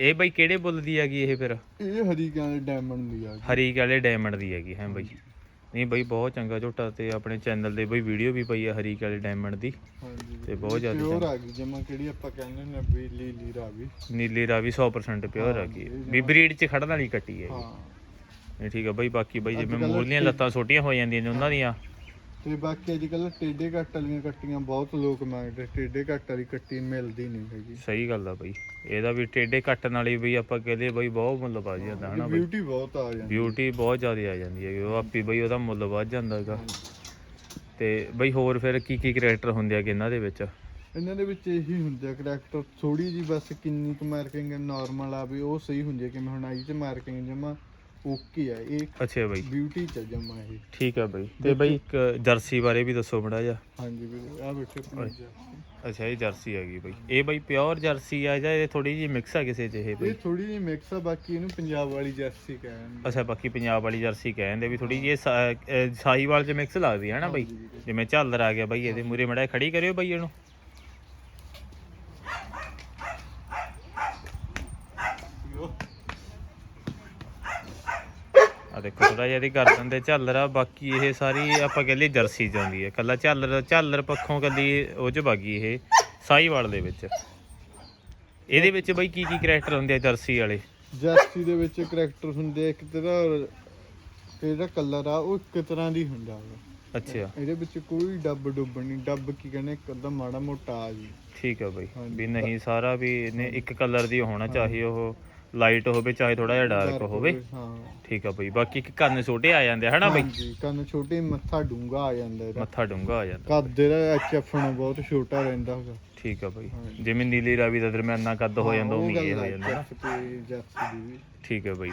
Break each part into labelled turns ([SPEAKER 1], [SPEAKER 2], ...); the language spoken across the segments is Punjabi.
[SPEAKER 1] ਇਹ ਬਾਈ ਕਿਹੜੇ ਬੁੱਲ ਦੀ ਹੈਗੀ ਇਹ ਫਿਰ?
[SPEAKER 2] ਇਹ ਹਰੀਕਾਂ ਦੇ ਡਾਇਮੰਡ ਦੀ ਆ
[SPEAKER 1] ਹਰੀ ਵਾਲੇ ਡਾਇਮੰਡ ਦੀ ਹੈਗੀ ਹੈ ਬਾਈ। ਨਹੀਂ ਬਾਈ ਬਹੁਤ ਚੰਗਾ ਝੋਟਾ ਤੇ ਆਪਣੇ ਚੈਨਲ ਦੇ ਬਾਈ ਵੀਡੀਓ ਵੀ ਪਈ ਹੈ ਹਰੀ ਵਾਲੇ ਡਾਇਮੰਡ ਦੀ।
[SPEAKER 2] ਹਾਂਜੀ
[SPEAKER 1] ਤੇ ਬਹੁਤ ਜ਼ਿਆਦਾ
[SPEAKER 2] ਪਿਓਰ। ਆ ਗਈ ਜਮਾ ਕਿਹੜੀ ਆਪਾਂ ਕਹਿੰਦੇ ਨੇ ਵੀ ਲੀਲੀ ਰਾਵੀ।
[SPEAKER 1] ਨੀਲੀ ਰਾਵੀ 100% ਪਿਓਰ ਹੈਗੀ
[SPEAKER 2] ਇਹ
[SPEAKER 1] ਵੀ ਬਰੀਡ 'ਚ ਖੜਨ ਵਾਲੀ ਕੱਟੀ ਹੈ
[SPEAKER 2] ਹਾਂ।
[SPEAKER 1] ਇਹ ਠੀਕ ਹੈ ਬਾਈ ਬਾਕੀ ਬਾਈ ਜਿਵੇਂ ਮੂਲੀਆਂ ਲੱਤਾਂ ਛੋਟੀਆਂ ਹੋ ਜਾਂਦੀਆਂ ਨੇ ਉਹਨਾਂ ਦੀਆਂ।
[SPEAKER 2] ਤੇ ਬਾਕੀ ਅੱਜ ਕੱਲ ਟੇਡੇ ਕੱਟ ਵਾਲੀਆਂ ਕੱਟੀਆਂ ਬਹੁਤ ਲੋਕ ਮੰਗਦੇ ਟੇਡੇ ਕੱਟ ਵਾਲੀ ਕੱਟੀ ਮਿਲਦੀ ਨਹੀਂ ਹੈਗੀ।
[SPEAKER 1] ਸਹੀ ਗੱਲ ਆ ਬਾਈ ਇਹਦਾ ਵੀ ਟੇਡੇ ਕੱਟਣ ਵਾਲੀ ਬਈ ਆਪਾਂ ਕਹਦੇ ਬਾਈ ਬਹੁਤ ਮੁੱਲ ਵੱਧ ਜਾਂਦਾ ਹਨਾ ਬਾਈ।
[SPEAKER 2] ਬਿਊਟੀ ਬਹੁਤ ਆ ਜਾਂਦੀ
[SPEAKER 1] ਬਿਊਟੀ ਬਹੁਤ ਜ਼ਿਆਦਾ ਆ ਜਾਂਦੀ ਹੈ ਉਹ ਆਪੀ ਬਈ ਉਹਦਾ ਮੁੱਲ ਵੱਧ ਜਾਂਦਾ ਹੈਗਾ। ਤੇ ਬਈ ਹੋਰ ਫਿਰ ਕੀ ਕੀ ਕਰੈਕਟਰ ਹੁੰਦੇ ਆ ਇਹਨਾਂ ਦੇ ਵਿੱਚ?
[SPEAKER 2] ਇਹਨਾਂ ਦੇ ਵਿੱਚ ਇਹੀ ਹੁੰਦਾ ਕਰੈਕਟਰ ਥੋੜੀ ਜੀ ਬਸ ਕਿੰਨੀ ਕੁ ਮਾਰਕਿੰਗ ਨਾਰਮਲ ਆ ਵੀ ਉਹ ਸਹੀ ਹੁੰਦੀ ਹੈ ਕਿ ਹੁਣ ਆਈ ਚ ਮਾਰਕਿੰਗ ਜਮਾ। ਓਕੇ ਆ ਇਹ
[SPEAKER 1] ਅੱਛਾ ਬਾਈ।
[SPEAKER 2] ਬਿਊਟੀ ਚ ਜਮਾ ਇਹ।
[SPEAKER 1] ਠੀਕ ਹੈ ਬਾਈ। ਤੇ ਬਾਈ ਇੱਕ ਜਰਸੀ ਬਾਰੇ ਵੀ ਦੱਸੋ ਬੜਾ ਜਿਹਾ।
[SPEAKER 2] ਹਾਂਜੀ ਵੀਰੇ ਆ ਬੈਠੇ ਜਰਸੀ।
[SPEAKER 1] ਅੱਛਾ ਇਹ ਜਰਸੀ ਹੈਗੀ ਬਾਈ। ਇਹ ਬਾਈ ਪਿਓਰ ਜਰਸੀ ਆ ਜਾਂ ਇਹ ਥੋੜੀ ਜਿਹੀ ਮਿਕਸ ਆ ਕਿਸੇ ਚ ਇਹ ਬਾਈ?
[SPEAKER 2] ਇਹ ਥੋੜੀ ਜਿਹੀ ਮਿਕਸ ਆ ਬਾਕੀ ਇਹਨੂੰ ਪੰਜਾਬ ਵਾਲੀ ਜਰਸੀ ਕਹਿੰਦੇ
[SPEAKER 1] ਅੱਛਾ ਬਾਕੀ ਪੰਜਾਬ ਵਾਲੀ ਜਰਸੀ ਕਹਿੰਦੇ ਵੀ ਥੋੜੀ ਜਿਹੀ ਸਾ- ਅਹ ਸਾਹੀਵਾਲ ਚ ਮਿਕਸ ਲੱਗਦੀ ਹੈ ਨਾ ਬਾਈ। ਜਿਵੇਂ ਝਾਲਰ ਆ ਗਿਆ ਬਾਈ ਇਹਦੇ ਮੂਰੇ ਮੜਾ ਖੜੀ ਕਰਿਓ ਬਾਈ ਇਹਨੂੰ ਆ ਦੇਖੋ ਥੋੜਾ ਜਿਹਾ ਇਹਦੀ ਗਰਦਨ ਤੇ ਝਾਲਰ ਆ ਬਾਕੀ ਇਹ ਸਾਰੀ ਆਪਾਂ ਕਹਿੰਦੇ ਜਰਸੀ ਚ ਆਉਂਦੀ ਹੈ। ਕੱਲਾ ਝਾਲਰ ਝਾਲਰ ਪੱਖੋਂ ਕੱਲੀ ਉਹ ਚ ਬਾਗੀ ਇਹ ਸਾਹੀਵਾਲ ਦੇ ਵਿੱਚ। ਇਹਦੇ ਵਿੱਚ ਬਾਈ ਕੀ ਕੀ ਕਰੈਕਟਰ ਹੁੰਦੇ ਆ ਜਰਸੀ ਵਾਲੇ?
[SPEAKER 2] ਜਰਸੀ ਦੇ ਵਿੱਚ ਕਰੈਕਟਰ ਹੁੰਦੇ ਆ, ਇੱਕ ਤਰ੍ਹਾਂ ਇਹਦਾ ਕਲਰ ਆ ਉਹ ਇੱਕ ਤਰ੍ਹਾਂ ਦੀ ਹੁੰਦਾ ਵਾ।
[SPEAKER 1] ਅੱਛਾ।
[SPEAKER 2] ਇਹਦੇ ਵਿੱਚ ਕੋਈ ਡੱਬ ਡੁੱਬ ਨਹੀਂ ਡੱਬ ਕੀ ਕਹਿੰਦੇ ਇੱਕ ਅੱਧਾ ਮਾੜਾ ਮੋਟਾ ਆ ਜੀ।
[SPEAKER 1] ਠੀਕ ਆ ਬਾਈ। ਵੀ ਨਹੀਂ ਸਾਰਾ ਵੀ ਇਹਨੇ ਇੱਕ ਕਲਰ ਦੀ ਹੋਣਾ ਚਾਹੀਏ ਉਹ। ਲਾਈਟ ਹੋਵੇ ਚਾਹੇ ਥੋੜਾ ਜਿਹਾ ਡਾਰਕ
[SPEAKER 2] Dark
[SPEAKER 1] ਹੋਵੇ।
[SPEAKER 2] ਹਾਂ।
[SPEAKER 1] ਠੀਕ ਆ ਬਾਈ ਬਾਕੀ ਇੱਕ ਕੰਨ ਛੋਟੇ ਆ ਜਾਂਦੇ ਆ, ਹਨਾ ਬਾਈ?
[SPEAKER 2] ਹਾਂਜੀ ਕੰਨ ਛੋਟੇ ਮੱਥਾ ਡੂੰਗਾ ਆ ਜਾਂਦਾ ਇਹਦਾ।
[SPEAKER 1] ਮੱਥਾ ਡੂੰਗਾ ਆ ਜਾਂਦਾ।
[SPEAKER 2] ਕੱਦ ਇਹਦਾ ਐਚਐਫ ਨੂੰ ਬਹੁਤ ਛੋਟਾ ਰਹਿੰਦਾ ਹੈਗਾ
[SPEAKER 1] ਠੀਕ ਆ ਬਾਈ।
[SPEAKER 2] ਹਾਂਜੀ।
[SPEAKER 1] ਜਿਵੇਂ ਨੀਲੀ ਰਾਵੀ ਦਾ ਦਰਮਿਆਨਾ ਕੱਦ ਹੋ ਜਾਂਦਾ ਉਹ ਇਹ ਹੋ ਜਾਂਦਾ ਨਾ।
[SPEAKER 2] ਦੀ ਵੀ।
[SPEAKER 1] ਠੀਕ ਆ ਬਾਈ।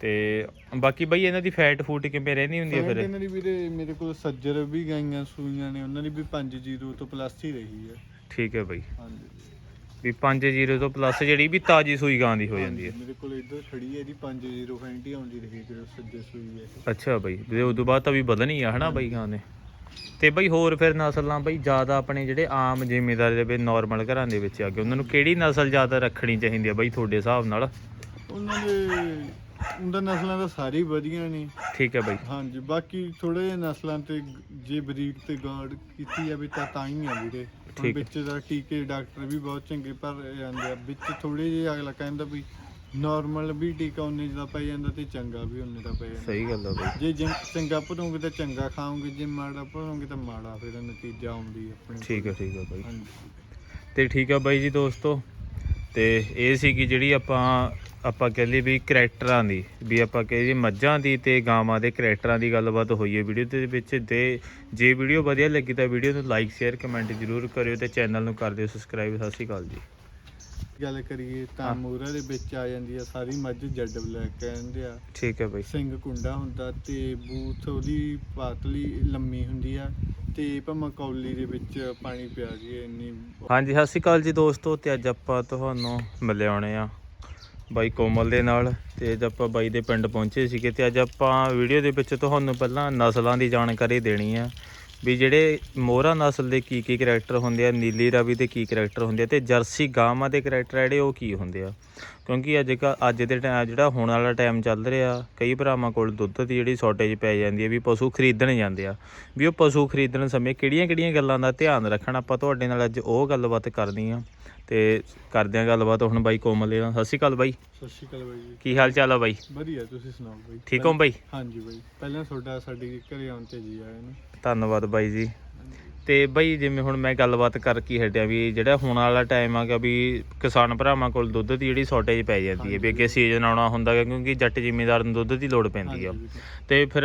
[SPEAKER 1] ਤੇ ਬਾਕੀ ਬਾਈ ਇਹਨਾਂ ਦੀ ਫੈਟ ਫੂਟ ਕਿਵੇਂ ਰਹਿੰਦੀ ਹੁੰਦੀ ਆ ਫਿਰ?
[SPEAKER 2] ਇਹਨਾਂ ਦੀ ਵੀਰੇ ਮੇਰੇ ਕੋਲ ਸੱਜਰ ਵੀ ਗਾਈਆਂ ਸੂਈਆਂ ਨੇ ਉਹਨਾਂ ਦੀ ਵੀ 5-0 ਤੋਂ ਪਲੱਸ ਹੀ ਰਹੀ ਹੈ
[SPEAKER 1] ਠੀਕ ਹੈ ਬਾਈ।
[SPEAKER 2] ਹਾਂਜੀ।
[SPEAKER 1] ਵੀ 5-0 ਤੋਂ ਪਲੱਸ ਜਿਹੜੀ ਵੀ ਤਾਜੀ ਸੂਈ ਗਾਂ ਦੀ ਹੋ ਜਾਂਦੀ ਹੈ।
[SPEAKER 2] ਮੇਰੇ ਕੋਲ ਇੱਧਰ ਖੜੀ ਹੈ ਇਹਦੀ 5-0 ਫੈਂਟ ਆਉਂਦੀ ਰਹੀ ਜਦੋਂ ਸੱਜੇ ਸੂਈ ਹੈ।
[SPEAKER 1] ਅੱਛਾ ਬਾਈ ਤੇ ਬਾਅਦ ਤਾਂ ਵੀ ਵਧਣੀ ਆ ਹਨਾ ਬਾਈ ਗਾਂ ਨੇ। ਤੇ ਬਾਈ ਹੋਰ ਫਿਰ ਨਸਲਾਂ ਬਾਈ ਜ਼ਿਆਦਾ ਆਪਣੇ ਜਿਹੜੇ ਆਮ ਜ਼ਿਮੀਦਾਰ ਦੇ ਵੀ ਨਾਰਮਲ ਘਰਾਂ ਦੇ ਵਿੱਚ ਆ ਗਏ ਉਹਨਾਂ ਨੂੰ ਕਿਹੜੀ ਨਸਲ ਜ਼ਿਆਦਾ ਰੱਖਣੀ ਚਾਹੀਦੀ ਆ ਬਾਈ ਤੁਹਾਡੇ ਹਿਸਾਬ ਨਾਲ?
[SPEAKER 2] ਉਹਨਾਂ ਦੇ ਉਹਨਾਂ ਨਸਲਾਂ ਤਾਂ ਸਾਰੀ ਵਧੀਆ ਨੇ।
[SPEAKER 1] ਠੀਕ ਹੈ ਬਾਈ।
[SPEAKER 2] ਹਾਂਜੀ ਬਾਕੀ ਥੋੜੇ ਜਿਹੇ ਨਸਲਾਂ ਤੇ ਜੇ ਬਰੀਡ ਤੇ ਗਾਰਡ ਕੀਤੀ ਜਾਵੇ ਤਾਂ ਤਾਂ ਹੀ ਆ ਵੀਰੇ। ਹੁਣ
[SPEAKER 1] ਠੀਕ ਹੈ।
[SPEAKER 2] ਵਿੱਚ ਦਾ ਟੀਕੇ ਡਾਕਟਰ ਵੀ ਬਹੁਤ ਚੰਗੇ ਪਰ ਜਾਂਦੇ ਆ। ਵਿੱਚ ਥੋੜੇ ਜਿਹੇ ਅਗਲਾ ਕਹਿੰਦਾ ਵੀ ਨਾਰਮਲ ਵੀ ਟੀਕਾ ਉਹਨੇ ਦਾ ਪੈ ਜਾਂਦਾ ਤੇ ਚੰਗਾ ਵੀ ਉਹਨੇ ਦਾ ਪੈ ਜਾਂਦਾ।
[SPEAKER 1] ਸਹੀ ਗੱਲ ਆ ਬਾਈ।
[SPEAKER 2] ਜੇ ਜੰ- ਚੰਗਾ ਭਰੋਗੇ ਤਾਂ ਚੰਗਾ ਖਾਓਗੇ ਜੇ ਮਾੜਾ ਭਰੋਗੇ ਤਾਂ ਮਾੜਾ ਫਿਰ ਨਤੀਜਾ ਆਉਂਦੀ ਆਪਣੇ
[SPEAKER 1] ਠੀਕ ਹੈ ਠੀਕ ਹੈ ਬਾਈ।
[SPEAKER 2] ਹਾਂਜੀ।
[SPEAKER 1] ਤੇ ਠੀਕ ਆ ਬਾਈ ਜੀ ਦੋਸਤੋ ਤੇ ਇਹ ਸੀ ਕਿ ਜਿਹੜੀ ਆਪਾਂ ਆਪਾਂ ਕਹਿ ਲਈ ਵੀ ਕਰੈਕਟਰਾਂ ਦੀ, ਵੀ ਆਪਾਂ ਕਹੇ ਜੀ ਮੱਝਾਂ ਦੀ ਤੇ ਗਾਵਾਂ ਦੇ ਕਰੈਕਟਰਾਂ ਦੀ ਗੱਲਬਾਤ ਹੋਈ ਹੈ ਵੀਡੀਓ ਦੇ ਵਿੱਚ ਤੇ ਜੇ ਵੀਡੀਓ ਵਧੀਆ ਲੱਗੀ ਤਾਂ ਵੀਡੀਓ ਨੂੰ ਲਾਈਕ ਸ਼ੇਅਰ ਕਮੈਂਟ ਜ਼ਰੂਰ ਕਰਿਓ ਤੇ ਚੈਨਲ ਨੂੰ ਕਰ ਦਿਓ ਸਬਸਕ੍ਰਾਈਬ ਸਤਿ ਸ਼੍ਰੀ ਅਕਾਲ ਜੀ।
[SPEAKER 2] ਗੱਲ ਕਰੀਏ ਤਾਂ। ਮੋਰਾ ਦੇ ਵਿੱਚ ਆ ਜਾਂਦੀ ਆ ਸਾਰੀ ਮੱਝ ਜੱਡ ਬਲੈਕ ਕਹਿੰਦੇ ਆ।
[SPEAKER 1] ਠੀਕ ਹੈ ਬਾਈ।
[SPEAKER 2] ਸਿੰਘ ਕੁੰਡਾ ਹੁੰਦਾ ਤੇ ਬੂਥ ਉਹਦੀ ਪਾਤਲੀ ਲੰਮੀ ਹੁੰਦੀ ਆ ਤੇ ਭਾਵੇਂ ਕੌਲੀ ਦੇ ਵਿੱਚ ਪਾਣੀ ਪਿਆ ਜੀ ਇੰਨੀ
[SPEAKER 1] ਹਾਂਜੀ ਸਤਿ ਸ਼੍ਰੀ ਅਕਾਲ ਜੀ ਦੋਸਤੋ ਤੇ ਅੱਜ ਆਪਾਂ ਤੁਹਾਨੂੰ ਮਿਲਿਆਉਣੇ ਆ ਬਾਈ ਕੋਮਲ ਦੇ ਨਾਲ ਤੇ ਅੱਜ ਆਪਾਂ ਬਾਈ ਦੇ ਪਿੰਡ ਪਹੁੰਚੇ ਸੀਗੇ ਤੇ ਅੱਜ ਆਪਾਂ ਵੀਡੀਓ ਦੇ ਵਿੱਚ ਤੁਹਾਨੂੰ ਪਹਿਲਾਂ ਨਸਲਾਂ ਦੀ ਜਾਣਕਾਰੀ ਦੇਣੀ ਆ। ਵੀ ਜਿਹੜੇ ਮੋਹਰਾ ਨਸਲ ਦੇ ਕੀ ਕੀ ਕਰੈਕਟਰ ਹੁੰਦੇ ਆ ਨੀਲੀ ਰਾਵੀ ਦੇ ਕੀ ਕਰੈਕਟਰ ਹੁੰਦੇ ਆ ਤੇ ਜਰਸੀ ਗਾਵਾਂ ਦੇ ਕਰੈਕਟਰ ਜਿਹੜੇ ਉਹ ਕੀ ਹੁੰਦੇ ਆ? ਕਿਉਂਕਿ ਅੱਜ ਕੱਲ੍ਹ ਅੱਜ ਦੇ ਟਾਈਮ ਜਿਹੜਾ ਹੁਣ ਵਾਲਾ ਟਾਈਮ ਚੱਲ ਰਿਹਾ ਕਈ ਭਰਾਵਾਂ ਕੋਲ ਦੁੱਧ ਦੀ ਜਿਹੜੀ ਸ਼ਾਰਟੇਜ ਪੈ ਜਾਂਦੀ ਹੈ ਵੀ ਪਸ਼ੂ ਖਰੀਦਣ ਜਾਂਦੇ ਆ। ਵੀ ਉਹ ਪਸ਼ੂ ਖਰੀਦਣ ਸਮੇਂ ਕਿਹੜੀਆਂ-ਕਿਹੜੀਆਂ ਗੱਲਾਂ ਦਾ ਧਿਆਨ ਰੱਖਣਾ ਆਪਾਂ ਤੁਹਾਡੇ ਨਾਲ ਅੱਜ ਉਹ ਗੱਲਬਾਤ ਕਰਨੀ ਆ। ਤੇ ਕਰਦੇ ਆ ਗੱਲਬਾਤ ਹੁਣ ਬਾਈ ਕੋਮਲ ਨਾਲ। ਸਤਿ ਸ਼੍ਰੀ ਅਕਾਲ ਬਾਈ।
[SPEAKER 2] ਸਤਿ ਸ਼੍ਰੀ ਅਕਾਲ ਬਾਈ ਜੀ।
[SPEAKER 1] ਕੀ ਹਾਲ ਚਾਲ ਆ ਬਾਈ?
[SPEAKER 2] ਵਧੀਆ ਤੁਸੀਂ ਸੁਣਾਓ ਬਾਈ?
[SPEAKER 1] ਠੀਕ ਹੋ ਬਾਈ?
[SPEAKER 2] ਹਾਂਜੀ ਬਾਈ। ਪਹਿਲਾਂ ਤੁਹਾਡਾ ਸਾਡੇ ਘਰੇ ਆਉਣ ਤੇ ਜੀ ਆਇਆ ਨੇ।
[SPEAKER 1] ਧੰਨਵਾਦ ਬਾਈ ਜੀ। ਤੇ ਬਾਈ ਜਿਵੇਂ ਹੁਣ ਮੈਂ ਗੱਲਬਾਤ ਕਰ ਕੀ ਹਟਿਆ ਵੀ ਜਿਹੜਾ ਹੁਣ ਵਾਲਾ ਟਾਈਮ ਆਗਾ ਵੀ ਕਿਸਾਨ ਭਰਾਵਾਂ ਕੋਲ ਦੁੱਧ ਦੀ ਜਿਹੜੀ ਸ਼ਾਰਟੇਜ ਪੈ ਜਾਂਦੀ ਹੈ ਵੀ ਅੱਗੇ ਸੀਜ਼ਨ ਆਉਣਾ ਹੁੰਦਾ ਗਾ ਕਿਉਂਕਿ ਜੱਟ ਜ਼ਿਮੀਂਦਾਰ ਨੂੰ ਦੁੱਧ ਦੀ ਲੋੜ ਪੈਂਦੀ ਆ। ਤੇ ਫਿਰ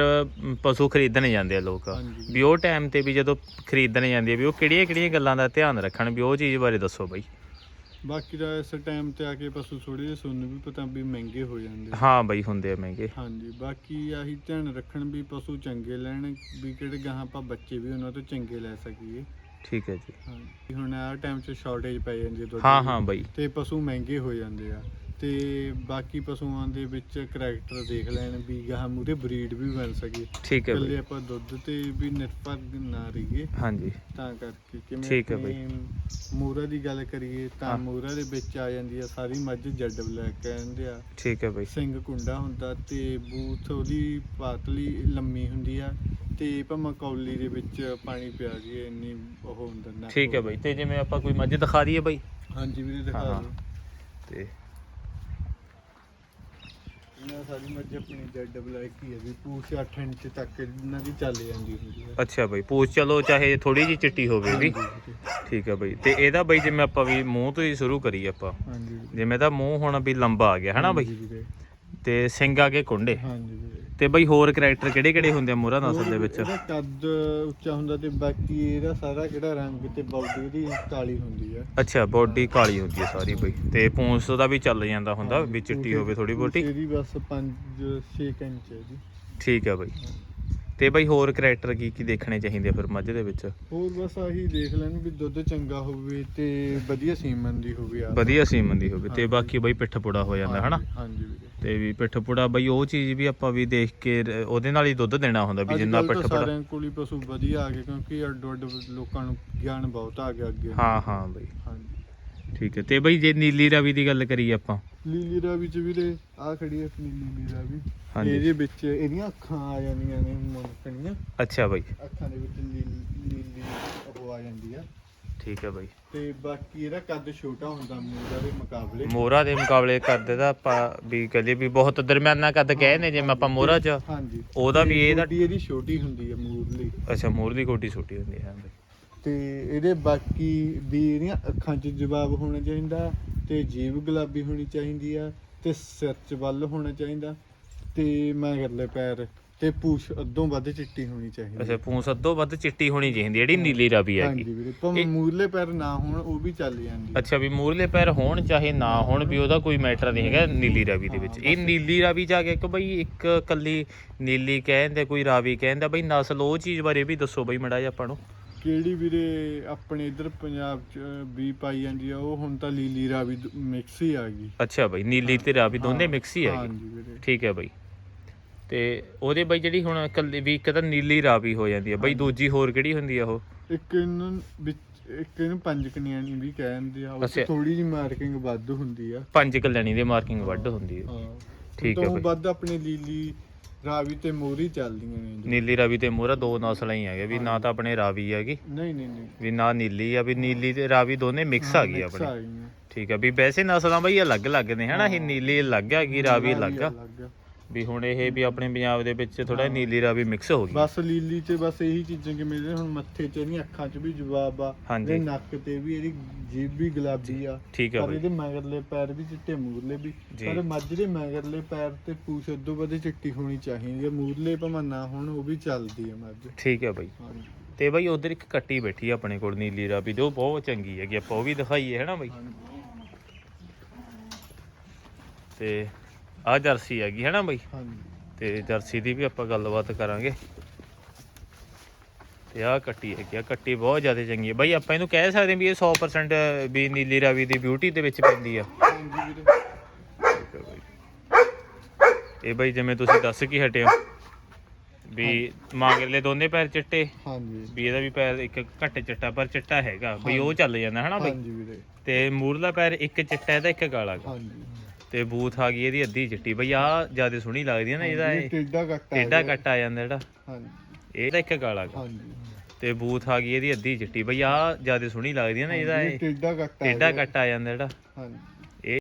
[SPEAKER 1] ਪਸ਼ੂ ਖਰੀਦਣ ਜਾਂਦੇ ਆ ਲੋਕ। ਵੀ ਉਹ ਟਾਈਮ ਤੇ ਵੀ ਜਦੋਂ ਖਰੀਦਣ ਜਾਂਦੇ ਆ ਵੀ ਉਹ ਕਿਹੜੀਆਂ ਕਿਹੜੀਆਂ ਗੱਲਾਂ ਦਾ ਧਿਆਨ ਰੱਖਣ ਵੀ ਉਹ ਚੀਜ਼ ਬਾਰੇ ਦੱਸੋ ਬਾਈ।
[SPEAKER 2] ਬਾਕੀ ਦਾ ਇਸ ਟਾਈਮ ਤੇ ਆ ਕੇ ਪਸ਼ੂ ਥੋੜੇ ਜਿਹੇ ਸੁਣਨ ਵੀ ਪਤਾ ਵੀ ਮਹਿੰਗੇ ਹੋ ਜਾਂਦੇ ਆ।
[SPEAKER 1] ਹਾਂ ਬਾਈ ਹੁੰਦੇ ਆ ਮਹਿੰਗੇ।
[SPEAKER 2] ਹਾਂਜੀ ਬਾਕੀ ਆਹੀ ਧਿਆਨ ਰੱਖਣ ਵੀ ਪਸ਼ੂ ਚੰਗੇ ਲੈਣ ਵੀ ਕਿਹੜੇ ਗਾਹਾਂ ਆਪਾਂ ਬੱਚੇ ਵੀ ਉਹਨਾਂ ਤੋਂ ਚੰਗੇ ਲੈ ਸਕੀਏ।
[SPEAKER 1] ਠੀਕ ਹੈ ਜੀ।
[SPEAKER 2] ਹਾਂਜੀ ਹੁਣ ਆ ਟਾਈਮ 'ਚ ਸ਼ਾਰਟੇਜ ਪੈ ਜਾਂਦੀ ਹੈ ਦੁੱਧ
[SPEAKER 1] ਹਾਂ
[SPEAKER 2] ਦੀ।
[SPEAKER 1] ਹਾਂ ਬਾਈ।
[SPEAKER 2] ਤੇ ਪਸ਼ੂ ਮਹਿੰਗੇ ਹੋ ਜਾਂਦੇ ਆ। ਤੇ ਬਾਕੀ ਪਸ਼ੂਆਂ ਦੇ ਵਿੱਚ ਕਰੈਕਟਰ ਦੇਖ ਲੈਣ ਵੀ ਗਾਹ ਮੂਰੇ ਬਰੀਡ ਵੀ ਬਣ ਸਕੇ।
[SPEAKER 1] ਠੀਕ ਹੈ
[SPEAKER 2] ਇਕੱਲੇ ਆਪਾਂ ਦੁੱਧ ਤੇ ਵੀ ਨਿਰਭਰ ਨਾ ਰਹੀਏ।
[SPEAKER 1] ਹਾਂਜੀ।
[SPEAKER 2] ਤਾਂ ਕਰਕੇ ਕਿਵੇਂ
[SPEAKER 1] ਠੀਕ ਹੈ ਬਾਈ।
[SPEAKER 2] ਆਪਣੀ ਮੂਰਾ ਦੀ ਗੱਲ ਕਰੀਏ ਤਾਂ
[SPEAKER 1] ਹਾਂ।
[SPEAKER 2] ਮੂਰਾ ਦੇ ਵਿੱਚ ਆ ਜਾਂਦੀ ਆ ਸਾਰੀ ਮੱਝ ਜੱਡ ਬਲੈਕ ਕਹਿੰਦੇ ਆ
[SPEAKER 1] ਠੀਕ ਹੈ ਬਾਈ।
[SPEAKER 2] ਸਿੰਘ ਕੁੰਡਾ ਹੁੰਦਾ ਤੇ ਬੂਥ ਉਹਦੀ ਪਾਤਲੀ ਲੰਮੀ ਹੁੰਦੀ ਆ ਤੇ ਭਾਵੇਂ ਕੌਲੀ ਦੇ ਵਿੱਚ ਪਾਣੀ ਪਿਆ ਜੀ ਇੰਨੀ ਉਹ ਹੁੰਦਾ ਨਾ
[SPEAKER 1] ਠੀਕ ਹੈ ਬਾਈ। ਤੇ ਜਿਵੇਂ ਆਪਾਂ ਕੋਈ ਮੱਝ ਦਿਖਾ ਦਈਏ ਬਾਈ।
[SPEAKER 2] ਹਾਂਜੀ ਵੀਰੇ
[SPEAKER 1] ਹਾਂ,
[SPEAKER 2] ਦਿਖਾ
[SPEAKER 1] ਹਾਂ।
[SPEAKER 2] ਦਿਓ।
[SPEAKER 1] ਤੇ
[SPEAKER 2] ਇਹਨਾਂ ਸਾਰੀ ਮੱਝ ਆਪਣੀ ਜੈਡ ਬਲੈਕ ਹੀ ਹੈ ਵੀ ਪੂਛ 8 ਇੰਚ ਤੱਕ ਇਹਨਾਂ ਦੀ ਚੱਲ ਜਾਂਦੀ ਹੁੰਦੀ ਹੈ।
[SPEAKER 1] ਅੱਛਾ ਬਾਈ ਪੂਛ ਚਲੋ ਚਾਹੇ ਥੋੜੀ ਜੀ ਚਿੱਟੀ ਹੋਵੇ ਵੀ। ਠੀਕ ਹੈ ਬਾਈ ਤੇ ਇਹਦਾ ਬਾਈ ਜਿਵੇਂ ਆਪਾਂ ਵੀ ਮੂੰਹ ਤੋਂ ਹੀ ਸ਼ੁਰੂ ਕਰੀਏ ਆਪਾਂ।
[SPEAKER 2] ਹਾਂਜੀ।
[SPEAKER 1] ਜਿਵੇਂ ਦਾ ਮੂੰਹ ਹੁਣ ਵੀ ਲੰਬਾ ਆ ਗਿਆ ਹਨਾ ਬਾਈ?
[SPEAKER 2] ਹਾਂਜੀ ਵੀਰੇ,
[SPEAKER 1] ਤੇ ਸਿੰਘ ਆ ਕੇ ਕੁੰਡੇ।
[SPEAKER 2] ਹਾਂਜੀ ਵੀਰੇ
[SPEAKER 1] ਤੇ ਬਾਈ ਹੋਰ ਕੈਰੈਕਟਰ ਕਿਹੜੇ ਕਿਹੜੇ ਹੁੰਦੇ ਆ ਮੋਹਰਾ ਨਸਲ ਦੇ ਵਿੱਚ?
[SPEAKER 2] ਇਹਦਾ ਕੱਦ ਉੱਚਾ ਹੁੰਦਾ ਤੇ ਬਾਕੀ ਇਹਦਾ ਸਾਰਾ ਕਿਹੜਾ ਰੰਗ ਤੇ ਬਾਡੀ ਇਹਦੀ ਕਾਲੀ ਹੁੰਦੀ ਹੈ
[SPEAKER 1] ਅੱਛਾ ਬੋਡੀ ਕਾਲੀ ਹੁੰਦੀ ਹੈ ਸਾਰੀ ਬਾਈ। ਤੇ ਪੂੰਛ ਦਾ ਵੀ ਚੱਲ ਜਾਂਦਾ ਹੁੰਦਾ ਵੀ ਚਿੱਟੀ ਹੋਵੇ ਥੋੜੀ ਬੋਟੀ
[SPEAKER 2] ਇਹਦੀ ਬਸ 5 6 ਇੰਚ ਹੈ ਜੀ।
[SPEAKER 1] ਠੀਕ ਹੈ ਬਾਈ। ਤੇ ਬਾਈ ਹੋਰ ਕੈਰੈਕਟਰ ਕੀ ਕੀ ਦੇਖਣੇ ਚਾਹੀਦੇ ਫਿਰ ਮੱਝ ਦੇ ਵਿੱਚ?
[SPEAKER 2] ਹੋਰ ਬਸ ਆਹੀ ਦੇਖ ਲੈਣ ਵੀ ਦੁੱਧ ਚੰਗਾ ਹੋਵੇ ਤੇ ਵਧੀਆ ਸੀਮਨ ਦੀ ਹੋਵੇ ਆ
[SPEAKER 1] ਵਧੀਆ ਸੀਮਨ ਦੀ ਹੋਵੇ ਤੇ। ਬਾਕੀ ਬਾਈ ਪਿੱਠ ਪੁੜਾ ਹੋ ਜਾਂਦਾ ਹਨਾ?
[SPEAKER 2] ਹਾਂਜੀ ਵੀਰੇ।
[SPEAKER 1] ਤੇ ਵੀ ਪਿੱਠ ਪੁੜਾ ਬਾਈ ਉਹ ਚੀਜ਼ ਵੀ ਆਪਾਂ ਵੀ ਦੇਖ ਕੇ ਰ- ਉਹਦੇ ਨਾਲ ਹੀ ਦੁੱਧ ਦੇਣਾ ਹੁੰਦਾ ਵੀ ਜਿੰਨਾ
[SPEAKER 2] ਅੱਜ ਕੱਲ੍ਹ
[SPEAKER 1] ਪਿੱਠ
[SPEAKER 2] ਤਾਂ
[SPEAKER 1] ਪੁੜਾ।
[SPEAKER 2] ਸਾਰਿਆਂ ਕੋਲ ਹੀ ਪਸ਼ੂ ਵਧੀਆ ਆ ਗਏ ਕਿਉਂਕਿ ਅੱਡੋ ਅੱਡ ਲੋਕਾਂ ਨੂੰ ਗਿਆਨ ਬਹੁਤ ਆ ਗਿਆ ਅੱਗੇ।
[SPEAKER 1] ਹਾਂ ਹਾਂ ਬਾਈ। ਠੀਕ ਹੈ ਤੇ ਬਾਈ ਜੇ ਨੀਲੀ ਰਾਵੀ ਦੀ ਗੱਲ ਕਰੀਏ ਆਪਾਂ।
[SPEAKER 2] ਲੀਲੀ ਰਾਵੀ ਚ ਵੀਰੇ ਆ ਖੜੀ ਹੈ ਲੀਲੀ ਰਾਵੀ।
[SPEAKER 1] ਹਾਂਜੀ।
[SPEAKER 2] ਇਹਦੇ ਵਿੱਚ ਇਹਦੀਆਂ ਅੱਖਾਂ ਆ ਜਾਂਦੀਆਂ ਨੇ ਮੁੰਨਕਣੀਆਂ
[SPEAKER 1] ਅੱਛਾ ਬਾਈ।
[SPEAKER 2] ਅੱਖਾਂ ਦੇ ਵਿੱਚ ਨੀਲੀ ਨੀਲੀ ਉਹ ਆ ਜਾਂਦੀ ਆ।
[SPEAKER 1] ਠੀਕ ਹੈ ਬਾਈ।
[SPEAKER 2] ਤੇ ਬਾਕੀ ਇਹਦਾ ਕੱਦ ਛੋਟਾ ਹੁੰਦਾ ਮੂਰਾ ਦੇ ਮੁਕਾਬਲੇ।
[SPEAKER 1] ਮੋਹਰਾ ਦੇ ਮੁਕਾਬਲੇ ਕਰਦੇ ਦਾ ਆਪਾਂ ਵੀ ਕਹਦੇ ਵੀ ਬਹੁਤ ਦਰਮਿਆਨਾ ਕੱਦ ਕਹੇ ਨੇ ਜਿਵੇਂ ਆਪਾਂ ਮੋਹਰਾ ਚ।
[SPEAKER 2] ਹਾਂਜੀ।
[SPEAKER 1] ਉਹਦਾ ਵੀ ਇਹਦਾ
[SPEAKER 2] ਛੋਟੀ ਹੁੰਦੀ ਹੈ ਮੂਰਲੀ
[SPEAKER 1] ਅੱਛਾ ਮੋਹਰ ਦੀ ਕੋਟੀ ਛੋਟੀ ਹੁੰਦੀ ਹੈ ਬਾਈ।
[SPEAKER 2] ਤੇ ਇਹਦੇ ਬਾਕੀ ਵੀ ਇਹਦੀਆਂ ਅੱਖਾਂ 'ਚ ਜਵਾਬ ਹੋਣਾ ਚਾਹੀਦਾ ਤੇ ਜੀਭ ਗੁਲਾਬੀ ਹੋਣੀ ਚਾਹੀਦੀ ਆ ਤੇ ਸਿਰ 'ਚ ਵੱਲ ਹੋਣਾ ਚਾਹੀਦਾ ਤੇ ਮਗਰਲੇ ਪੈਰ ਤੇ ਪੂਛ ਅੱਧੋਂ ਵੱਧ ਚਿੱਟੀ ਹੋਣੀ ਚਾਹੀਦੀ
[SPEAKER 1] ਅੱਛਾ ਪੂੰਛ ਅੱਧੋ ਵੱਧ ਚਿੱਟੀ ਹੋਣੀ ਚਾਹੀਦੀ ਜਿਹੜੀ ਨੀਲੀ ਰਾਵੀ
[SPEAKER 2] ਹਾਂਜੀ
[SPEAKER 1] ਹੈਗੀ
[SPEAKER 2] ਵੀਰੇ ਭਾਵੇਂ
[SPEAKER 1] ਇਹ-
[SPEAKER 2] ਮੂਰਲੇ ਪੈਰ ਨਾ ਹੋਣ ਉਹ ਵੀ ਚੱਲ ਜਾਂਦੀ।
[SPEAKER 1] ਅੱਛਾ ਵੀ ਮੂਰਲੇ ਪੈਰ ਹੋਣ ਚਾਹੇ ਨਾ ਹੋਣ ਵੀ ਉਹਦਾ ਕੋਈ ਮੈਟਰ ਨਹੀਂ ਹੈਗਾ ਨੀਲੀ ਰਾਵੀ ਦੇ ਵਿੱਚ ਇਹ। ਨੀਲੀ ਰਾਵੀ ਜਾ ਕੇ ਇੱਕ ਬਈ ਇੱਕ ਕੱਲੀ ਨੀਲੀ ਕਹਿੰਦੇ ਕੋਈ ਰਾਵੀ ਕਹਿੰਦਾ ਬਈ ਨਸਲ ਉਹ ਚੀਜ਼ ਬਾਰੇ ਵੀ ਦੱਸੋ ਬਈ ਮੜਾ ਜਿਹਾ ਆਪਾਂ ਨੂੰ
[SPEAKER 2] ਕਿਹੜੀ ਵੀਰੇ ਆਪਣੇ ਇਧਰ ਪੰਜਾਬ 'ਚ ਵੀ ਪਾਈ ਜਾਂਦੀ ਆ ਉਹ ਹੁਣ ਤਾਂ ਲੀਲੀ ਰਾਵੀ ਮਿਕਸ ਹੀ ਆ ਗਈ।
[SPEAKER 1] ਅੱਛਾ ਬਈ ਨੀਲੀ ਤੇ ਰਾਵੀ ਦੋਨੇ ਮਿਕਸ ਹੀ ਹੈਗੇ
[SPEAKER 2] ਹਾਂਜੀ ਵੀਰੇ।
[SPEAKER 1] ਠੀਕ ਹੈ ਬਈ। ਤੇ ਉਹਦੇ ਬਈ ਜਿਹੜੀ ਹੁਣ ਕੱਲੀ ਵੀ ਇੱਕ ਤਾਂ ਨੀਲੀ ਰਾਵੀ ਹੋ ਜਾਂਦੀ ਹੈ ਬਈ। ਦੂਜੀ ਹੋਰ ਕਿਹੜੀ ਹੁੰਦੀ ਆ ਉਹ?
[SPEAKER 2] ਇੱਕ ਇਹਨਾਂ ਵਿੱਚ ਇੱਕ ਇਹਨੂੰ ਪੰਜ ਕਨੀਆਂ ਨਹੀਂ ਵੀ ਕਹਿੰਦੇ ਆ। ਉਹ
[SPEAKER 1] ਅੱਛਾ।
[SPEAKER 2] ਥੋੜੀ ਜਿਹੀ ਮਾਰਕਿੰਗ ਵੱਧ ਹੁੰਦੀ ਆ।
[SPEAKER 1] ਪੰਜ ਕਲਿਆਣੀ ਦੇ ਮਾਰਕਿੰਗ ਵੱਡ ਹੁੰਦੀ ਹੈ।
[SPEAKER 2] ਹਾਂ
[SPEAKER 1] ਠੀਕ ਹੈ
[SPEAKER 2] ਤੋਂ
[SPEAKER 1] ਬਾਈ।
[SPEAKER 2] ਵੱਧ ਆਪਣੀ ਲੀਲੀ ਰਾਵੀ ਤੇ ਮੋਰੀ ਚੱਲਦੀਆਂ ਨੇ ਜੀ।
[SPEAKER 1] ਨੀਲੀ ਰਾਵੀ ਤੇ ਮੋਹਰਾ ਦੋ ਨਸਲਾਂ ਹੀ ਹੈਗੇ ਵੀ ਨਾ ਤਾਂ ਆਪਣੇ ਰਾਵੀ ਹੈਗੀ
[SPEAKER 2] ਨਹੀਂ ਨਹੀਂ ਨਹੀਂ
[SPEAKER 1] ਵੀ ਨਾ ਨੀਲੀ ਆ ਵੀ ਨੀਲੀ ਤੇ ਰਾਵੀ ਦੋਨੇ ਮਿਕਸ ਆ ਗਈ ਆਪਣੀ
[SPEAKER 2] ਆ ਗਈਆਂ।
[SPEAKER 1] ਠੀਕ ਆ ਵੀ ਵੈਸੇ ਨਸਲਾਂ ਬਈ ਅਲੱਗ-ਅਲੱਗ ਨੇ ਹਨਾ ਇਹ। ਨੀਲੀ ਅਲੱਗ ਹੈਗੀ ਰਾਵੀ ਆ
[SPEAKER 2] ਅਲੱਗ ਆ।
[SPEAKER 1] ਵੀ ਹੁਣ ਇਹ ਵੀ ਆਪਣੇ ਪੰਜਾਬ ਦੇ ਵਿੱਚ ਥੋੜਾ
[SPEAKER 2] ਹਾਂ।
[SPEAKER 1] ਨੀਲੀ ਰਾਵੀ ਮਿਕਸ ਹੋ ਗਈ
[SPEAKER 2] ਬਸ ਲੀਲੀ ਚ ਬਸ ਇਹੀ ਚੀਜ਼ਾਂ ਕਿ ਮੇਰੇ ਹੁਣ ਮੱਥੇ 'ਚ ਇਹਦੀਆਂ ਅੱਖਾਂ 'ਚ ਵੀ ਜਵਾਬ ਆ
[SPEAKER 1] ਹਾਂਜੀ।
[SPEAKER 2] ਇਹਦੇ ਨੱਕ ਤੇ ਵੀ ਇਹਦੀ ਜੀਭ ਵੀ ਗੁਲਾਬੀ ਆ
[SPEAKER 1] ਠੀਕ ਆ
[SPEAKER 2] ਪਰ
[SPEAKER 1] ਬਈ
[SPEAKER 2] ਇਹਦੇ ਮਗਰਲੇ ਪੈਰ ਵੀ ਚਿੱਟੇ ਮੂਰਲੇ ਵੀ
[SPEAKER 1] ਜੀ।
[SPEAKER 2] ਪਰ ਮੱਝ ਦੇ ਮਗਰਲੇ ਪੈਰ ਤੇ ਪੂਛ ਉਦੋਂ ਵੱਧ ਚਿੱਟੀ ਹੋਣੀ ਚਾਹੀਦੀ ਹੈ ਮੂਰਲੇ ਭਾਵੇਂ ਨਾ ਹੋਣ ਉਹ ਵੀ ਚੱਲਦੀ ਹੈ ਮੱਝ
[SPEAKER 1] ਠੀਕ ਆ ਬਈ
[SPEAKER 2] ਹਾਂਜੀ
[SPEAKER 1] ਤੇ ਬਈ ਉਧਰ ਇੱਕ ਕੱਟੀ ਬੈਠੀ ਆ ਆਪਣੇ ਕੋਲ ਨੀਲੀ ਰਾਵੀ ਜੋ ਬਹੁਤ ਚੰਗੀ ਹੈਗੀ ਆਪਾਂ ਉਹ ਵੀ ਦਿਖਾਈਏ ਹਨਾ ਬਈ
[SPEAKER 2] ਹਾਂਜੀ।
[SPEAKER 1] ਤੇ ਆ ਜਰਸੀ ਹੈਗੀ ਹਨਾ ਬਈ?
[SPEAKER 2] ਹਾਂਜੀ।
[SPEAKER 1] ਤੇ ਜਰਸੀ ਦੀ ਵੀ ਆਪਾਂ ਗੱਲਬਾਤ ਕਰਾਂਗੇ। ਤੇ ਆ ਕੱਟੀ ਹੈਗੀ ਆ ਕੱਟੀ ਬਹੁਤ ਜ਼ਿਆਦਾ ਚੰਗੀ ਹੈ। ਬਈ ਆਪਾਂ ਇਹਨੂੰ ਕਹਿ ਸਕਦੇ ਹਾਂ ਵੀ ਇਹ 100% ਵੀ ਨੀਲੀ ਰਾਵੀ ਦੀ ਬਿਊਟੀ ਦੇ ਵਿੱਚ ਪੈਂਦੀ ਆ।
[SPEAKER 2] ਹਾਂਜੀ ਵੀਰੇ।
[SPEAKER 1] ਹੈ ਇਹ ਬਾਈ ਜਿਵੇਂ ਤੁਸੀਂ ਦੱਸ ਕੀ ਹਟੇ ਹੋ ਵੀ ਮਾਂਗਰਲੇ ਦੋਨੇ ਪੈਰ ਚਿੱਟੇ
[SPEAKER 2] ਹਾਂਜੀ।
[SPEAKER 1] ਵੀ ਇਹਦਾ ਵੀ ਪੈਰ ਇੱਕ ਘੱਟ ਚਿੱਟਾ ਪਰ ਚਿੱਟਾ ਹੈਗਾ ਬਈ ਉਹ ਚੱਲ ਜਾਂਦਾ ਹਨਾ ਬਈ?
[SPEAKER 2] ਹਾਂਜੀ ਵੀਰੇ।
[SPEAKER 1] ਤੇ ਮੂਰਲਾ ਪੈਰ ਇੱਕ ਚਿੱਟਾ ਇਹਦਾ ਇੱਕ ਕਾਲਾ।
[SPEAKER 2] ਹਾਂਜੀ।
[SPEAKER 1] ਤੇ ਬੂਥ ਆ ਗਈ ਇਹਦੀ ਅੱਧੀ ਚਿੱਟੀ। ਬਈ ਆ ਜ਼ਿਆਦਾ ਸੋਹਣੀ ਲੱਗਦੀ ਹੈ ਨਾ ਇਹਦਾ
[SPEAKER 2] ਇਹ। ਟੇਡਾ ਕੱਟ ਆ
[SPEAKER 1] ਟੇਡਾ। ਕੱਟ ਆ ਜਾਂਦਾ ਜਿਹੜਾ।
[SPEAKER 2] ਹਾਂਜੀ।
[SPEAKER 1] ਇਹਦਾ ਇੱਕ ਕਾਲਾ।
[SPEAKER 2] ਹਾਂਜੀ।
[SPEAKER 1] ਤੇ ਬੂਥ ਆ ਗਈ ਇਹਦੀ ਅੱਧੀ ਚਿੱਟੀ। ਬਈ ਆ ਜ਼ਿਆਦਾ ਸੋਹਣੀ ਲੱਗਦੀ ਹੈ ਨਾ ਇਹਦਾ
[SPEAKER 2] ਇਹ। ਟੇਡਾ ਕੱਟ ਆ
[SPEAKER 1] ਟੇਡਾ। ਕੱਟ ਆ ਜਾਂਦਾ ਜਿਹੜਾ।
[SPEAKER 2] ਹਾਂਜੀ।